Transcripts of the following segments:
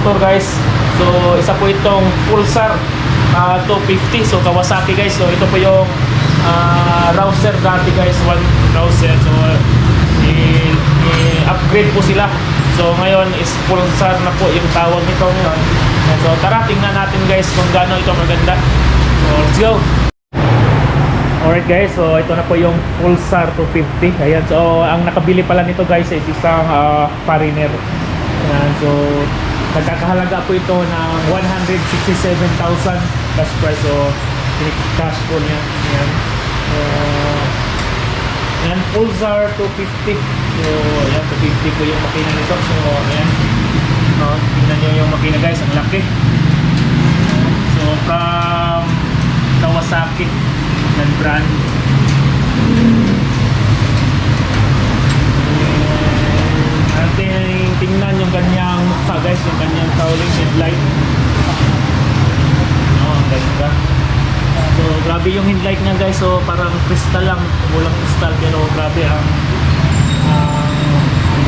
motor guys. So isa po itong Pulsar ah, 250. So Kawasaki guys. So ito po yung ah, Rouser dati guys. One Rouser. So i-upgrade po sila. So ngayon is Pulsar na po yung tawag nito ngayon. So tara tingnan natin guys kung gaano ito maganda. So let's go. Alright guys, so ito na po yung Pulsar 250. Ayan, so ang nakabili pala nito guys is isang uh, Foreigner. Ayan, so nagkakahalaga po ito ng 167,000 cash price. So cash po niya. Ayan. So, ayan, Pulsar 250. So ayan, 250 po yung makina nito. So ayan. No, tingnan nyo yung makina guys, ang laki. So from Kawasaki ng brand. Ating tingnan yung ganyang mukha guys, yung ganyang cowling headlight. No, ang ganda. So grabe yung headlight niya guys, so parang crystal lang, walang crystal pero grabe ang ang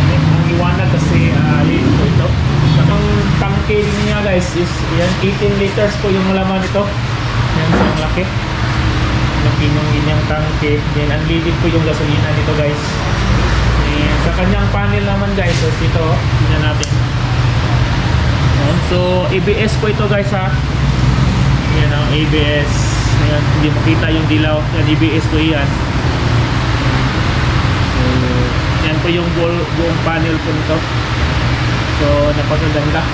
ang iwanag kasi uh, po ito. Ang tangke niya guys is yan 18 liters po yung laman nito. Yan so ang laki laki ng inyang tangke then unleaded po yung gasolina nito guys and sa kanyang panel naman guys so ito tingnan natin Ayan, so ABS po ito guys ha. Yan ang ABS Ayan, hindi makita yung dilaw. Yan ABS po yan. So yan po yung buong, buong panel po nito. So napakaganda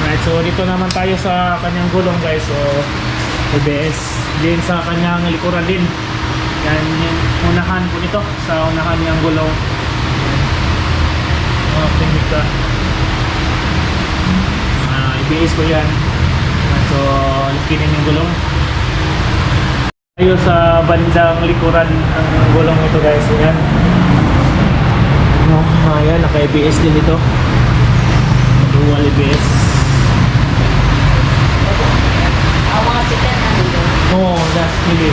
Alright, so dito naman tayo sa kanyang gulong guys. So ABS din sa kanyang likuran din. Yan yung unahan po nito sa unahan niyang gulong. Mga teknika. Ah, ABS po yan. Ayan, So laki din yung gulong. Tayo sa bandang likuran ang gulong nito guys. Yan. No, ayan, naka-ABS din ito. Dual ABS. Oo, oh, that's really.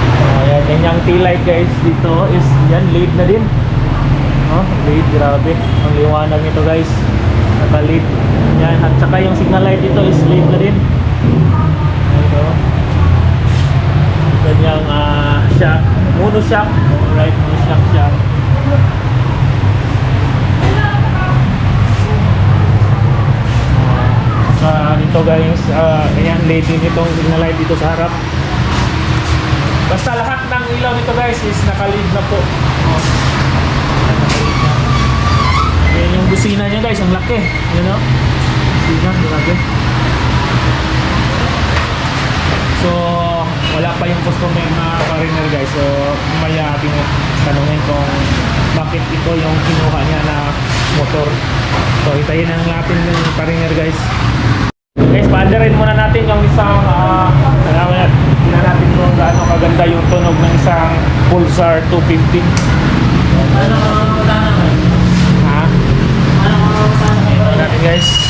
Oh, yan, ganyang tail light guys dito is yan, lead na din. Oh, lead, grabe. Ang liwanag nito guys. Naka-lead. Yan, at saka yung signal light dito is lead na din. Ito. Ganyang ah, shock. Mono shock. Alright, mono shock siya. sa dito guys uh, ayan lady nitong signal light dito sa harap basta lahat ng ilaw nito guys is nakalid na po oh. Ayan, na. ayan busina niya guys. Ang laki. You know busina grabe so wala pa yung customer na foreigner guys. So maya ating tanungin kung bakit ito yung kinuha niya na motor. So itayin ang natin yung foreigner guys. Guys, paandarin muna natin yung isang uh, tingnan natin kung gaano kaganda yung tunog ng isang Pulsar 250. Ano natin guys.